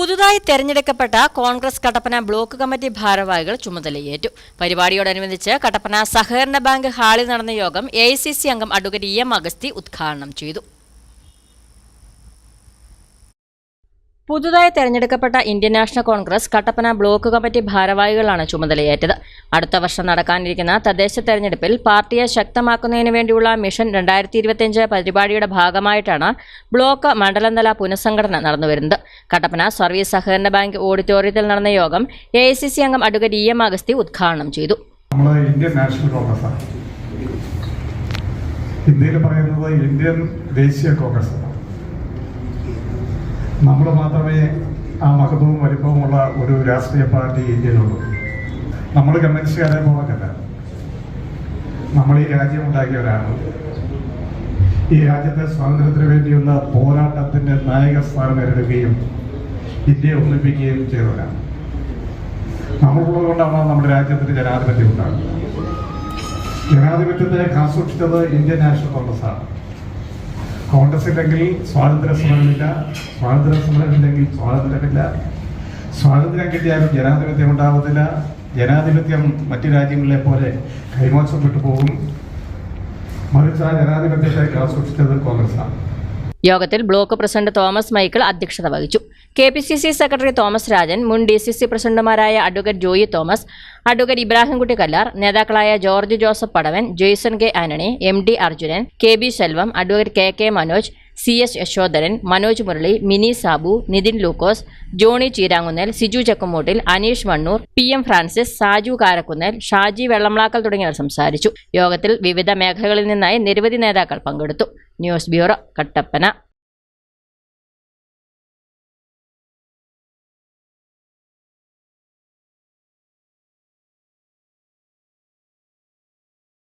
പുതുതായി തെരഞ്ഞെടുക്കപ്പെട്ട Congress Kattappana block committee ഭാരവാഹികൾ ചുമതലയേറ്റു. പരിപാടിയോടനുബന്ധിച്ച് കട്ടപ്പന സഹകരണ ബാങ്ക് ഹാളിൽ നടന്ന യോഗം എ അംഗം അഡ്വക്കേറ്റ് ഇ എം അഗസ്തി ഉദ്ഘാടനം ചെയ്തു. പുതുതായി തെരഞ്ഞെടുക്കപ്പെട്ട Indian National Congress Kattappana block committee ഭാരവാഹികളാണ് ചുമതലയേറ്റത്. അടുത്ത വർഷം നടക്കാനിരിക്കുന്ന തദ്ദേശ തെരഞ്ഞെടുപ്പിൽ പാർട്ടിയെ ശക്തമാക്കുന്നതിന് വേണ്ടിയുള്ള മിഷൻ രണ്ടായിരത്തി ഇരുപത്തിയഞ്ച് പരിപാടിയുടെ ഭാഗമായിട്ടാണ് ബ്ലോക്ക് മണ്ഡലതല പുനഃസംഘടന നടന്നുവരുന്നത്. കട്ടപ്പന സർവീസ് സഹകരണ ബാങ്ക് ഓഡിറ്റോറിയത്തിൽ നടന്ന യോഗം എ ഐ സി സി അംഗം അഡ്വക്കേറ്റ് ഇ എം അഗസ്തി ഉദ്ഘാടനം ചെയ്തു. ഇന്ത്യയിൽ പറയുന്നത് ഇന്ത്യൻ ദേശീയ കോൺഗ്രസ് നമ്മൾ മാത്രമേ ആ മഹത്വവും വലിപ്പവുമുള്ള ഒരു രാഷ്ട്രീയ പാർട്ടി ഇന്ത്യയിലുള്ളൂ. നമ്മൾ കമ്മ്യൂണിസ്റ്റുകാരെ പോകത്തല്ല നമ്മൾ ഈ രാജ്യം ഉണ്ടാക്കിയവരാണ് ഈ രാജ്യത്തെ സ്വാതന്ത്ര്യത്തിന് വേണ്ടിയുള്ള പോരാട്ടത്തിന്റെ നായക സ്ഥാനം നേരിടുകയും ഇന്ത്യയെ ഒന്നിപ്പിക്കുകയും ചെയ്തവരാണ്. നമ്മളുള്ളത് കൊണ്ടാണ് നമ്മുടെ രാജ്യത്തിന് ജനാധിപത്യം ഉണ്ടാകുന്നത്. ജനാധിപത്യത്തെ കാസൂക്ഷിച്ചത് ഇന്ത്യൻ നാഷണൽ കോൺഗ്രസ് ആണ് കോൺഗ്രസ് ഇല്ലെങ്കിൽ സ്വാതന്ത്ര്യ സമരമില്ല സ്വാതന്ത്ര്യ സമരമില്ലെങ്കിൽ സ്വാതന്ത്ര്യമില്ല. സ്വാതന്ത്ര്യം കിട്ടിയാലും ജനാധിപത്യം ഉണ്ടാവത്തില്ല. ജനാധിപത്യം മറ്റു രാജ്യങ്ങളിലെ പോലെ കൈമോശം വിട്ടു പോകും മറിച്ച് ആ ജനാധിപത്യത്തെ കാസൂക്ഷിച്ചത് കോൺഗ്രസ് ആണ് യോഗത്തിൽ ബ്ലോക്ക് പ്രസിഡന്റ് തോമസ് മൈക്കിൾ അധ്യക്ഷത വഹിച്ചു. K P C C secretary Thomas Rajan മുൻ ഡി സി സി പ്രസിഡന്റുമാരായ advocate Joy Thomas advocate Ibrahimkutty Kallar നേതാക്കളായ George Joseph Padavan Jaison K Antony M D Arjunan K B Selvam advocate K K Manoj C S Yashodharan Manoj Murali Mini Sabu Nitin Lukose Johny Cheerangunnel Siju Chakkumoottil Aneesh Mannoor P M Francis Saju Karakkunnel Shaji Vellamlakkal തുടങ്ങിയവർ സംസാരിച്ചു. യോഗത്തിൽ വിവിധ മേഖലകളിൽ നിന്നായി നിരവധി നേതാക്കൾ പങ്കെടുത്തു. News bureau Kattappana.